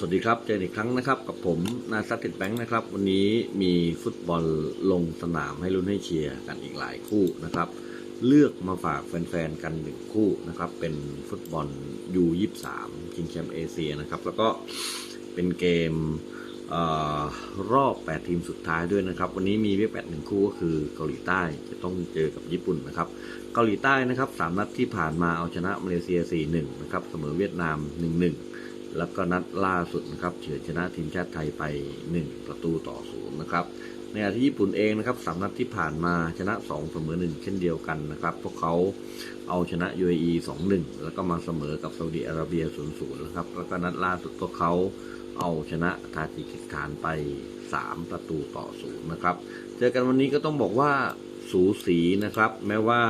สวัสดีครับ เจออีกครั้งนะครับ กับผมนาซัตติดแบงค์นะครับ วันนี้มีฟุตบอลลงสนามให้ลุ้นให้เชียร์กันอีกหลายคู่นะครับ เลือกมาฝากแฟนๆกันหนึ่งคู่นะครับ เป็นฟุตบอล U23 ชิงแชมป์เอเชียนะครับ แล้วก็เป็นเกมเออรอบ 8 ทีมสุดท้ายด้วยนะครับ วันนี้มีเวียกแปดหนึ่งคู่ก็คือเกาหลีใต้จะต้องเจอกับญี่ปุ่นนะครับ เกาหลีใต้นะครับสามนัดที่ผ่านมาเอาชนะมาเลเซีย 4-1 นะครับ เสมอเวียดนาม 1-1 แล้วก็นัดล่าสุดนะครับเฉือนชนะทีมชาติไทยไป 1 ประตูต่อศูนย์นะครับในขณะที่ญี่ปุ่นเองนะครับสามนัดที่ผ่านมาชนะ2เสมอ1เช่นเดียวกันนะครับ พวกเขาเอาชนะ UAE 2-1 แล้วก็มาเสมอกับซาอุดิอาระเบีย 0-0 นะครับ แล้วก็นัดล่าสุดพวกเขาเอาชนะทาจิกิสถานไป 3 ประตูต่อศูนย์นะครับ เจอกันวันนี้ก็ต้องบอกว่าสูสีนะครับ แม้ว่า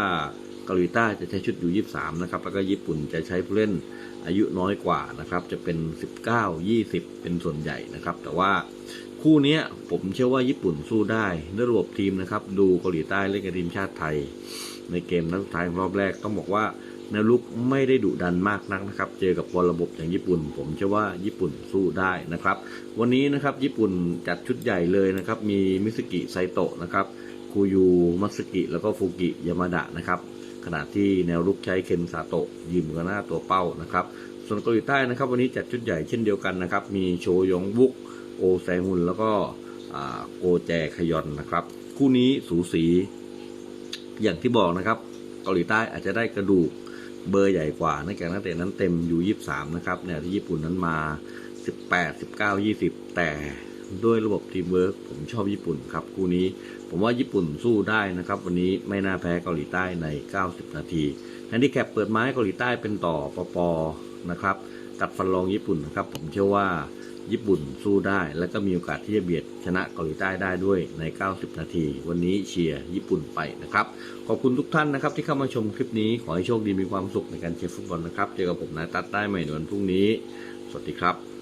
เกาหลีใต้จะใช้ชุดอยู่ 23 นะครับ แล้วก็ญี่ปุ่นจะใช้ผู้เล่นอายุน้อยกว่านะครับ จะเป็น 19 20 เป็นส่วนใหญ่นะครับ แต่ว่าคู่นี้ผมเชื่อว่าญี่ปุ่นสู้ได้ด้วยระบบทีมนะครับ ดูเกาหลีใต้เล่นกับทีมชาติไทย ในเกมนัดสุดท้ายของรอบแรกต้องบอกว่าแนวลุกไม่ได้ดุดันมากนักนะครับ เจอกับบอลระบบอย่างญี่ปุ่น ผมเชื่อว่าญี่ปุ่นสู้ได้นะครับ วันนี้นะครับญี่ปุ่นจัดชุดใหญ่เลยนะครับ มีมิสกิไซโตะนะครับ คูยูมัสกิ แล้วก็ฟุกิยามาดะนะครับ ขณะที่แนวรุกใช้เคนซาโตะยิมกับหน้าตัวเป้านะครับ ส่วนเกาหลีใต้นะครับ วันนี้จัดชุดใหญ่เช่นเดียวกันนะครับ มีโชยองบุกโอแซฮุนแล้วก็โกแจขยอนนะครับ คู่นี้สูสีอย่างที่บอกนะครับ เกาหลีใต้อาจจะได้กระดูกเบอร์ใหญ่กว่าเนื่องจากนักเตะนั้นเต็มอยู่ 23 นะครับเนี่ยที่ญี่ปุ่นนั้นมา 18 19 20 แต่ ด้วยระบบทีมเวิร์กผมชอบญี่ปุ่นครับคู่นี้ ผมว่าญี่ปุ่นสู้ได้นะครับ วันนี้ไม่น่าแพ้เกาหลีใต้ใน 90 นาทีแฮนดิแคปเปิดไม้เกาหลีใต้เป็นต่อปปนะครับกัดฟันรองญี่ปุ่นนะครับ ผมเชื่อว่าญี่ปุ่นสู้ได้ และก็มีโอกาสที่จะเบียดชนะเกาหลีใต้ได้ด้วยใน 90 นาที วันนี้เชียร์ญี่ปุ่นไปนะครับ ขอบคุณทุกท่านนะครับที่เข้ามาชมคลิปนี้ ขอให้โชคดีมีความสุขในการเชียร์ฟุตบอลนะครับ เจอกับผมนายตัดได้ใหม่ในวันพรุ่งนี้ สวัสดีครับ